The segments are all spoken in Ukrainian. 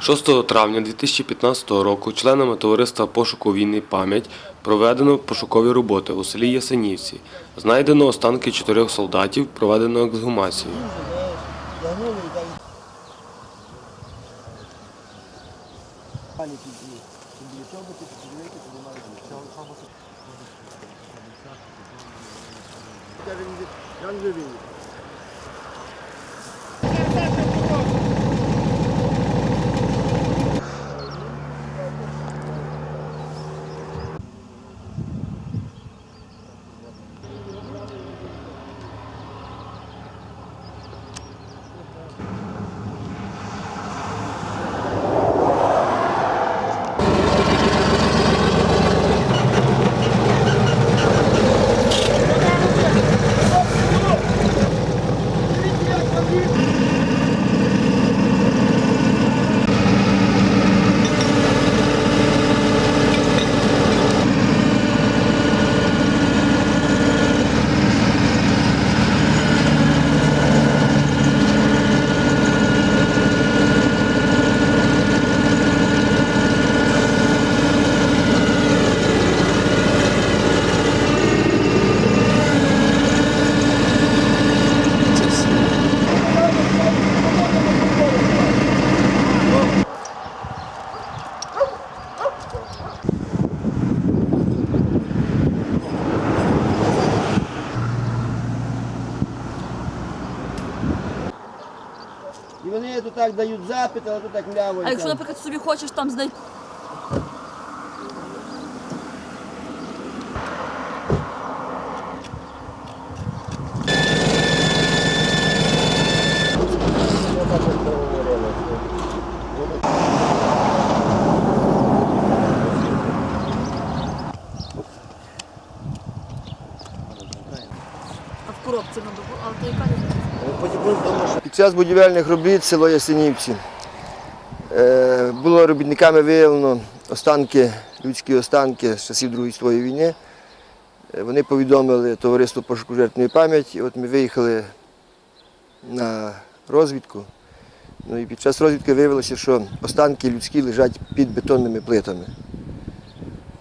6 травня 2015 року членами товариства пошуку війни пам'ять проведено пошукові роботи у селі Ясенівці. Знайдено останки чотирьох солдатів, проведено ексгумацію. І вони тут так дають запит, але тут так мляво. А якщо, наприклад, собі хочеш там знайти. А в коробці на добу, але то яка різниця? Під час будівельних робіт село Ясенівці е, було робітниками виявлено останки, людські останки з часів Другої світової війни. Е, Вони повідомили товариство пошуку жертвної пам'яті. От ми виїхали на розвідку. Ну і під час розвідки виявилося, що останки людські лежать під бетонними плитами.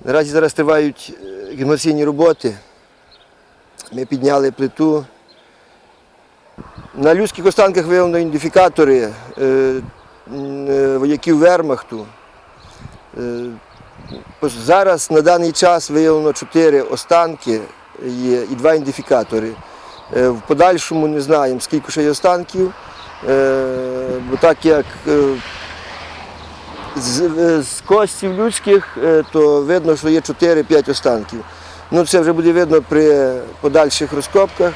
Наразі зараз тривають е, гімнаційні роботи. Ми підняли плиту. На людських останках виявлено ідентифікатори е, е, вояків Вермахту. Е, зараз на даний час виявлено чотири останки є, і два ідентифікатори. В подальшому не знаємо, скільки ще є останків, бо так як з, костів людських, то видно, що є 4-5 останків. Ну, це вже буде видно при подальших розкопках,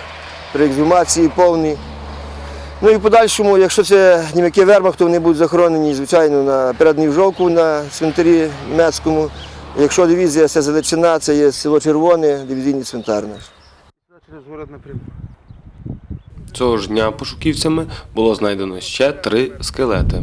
при ексгумації повній. Ну і в подальшому, якщо це німяки вермах, то вони будуть захоронені, звичайно, на передній жовку на цвинтарі Мецькому. Якщо дивізія це Заличина, це є село Червоне, дивізійний цвинтар наш. Цього ж дня пошуківцями було знайдено ще три скелети.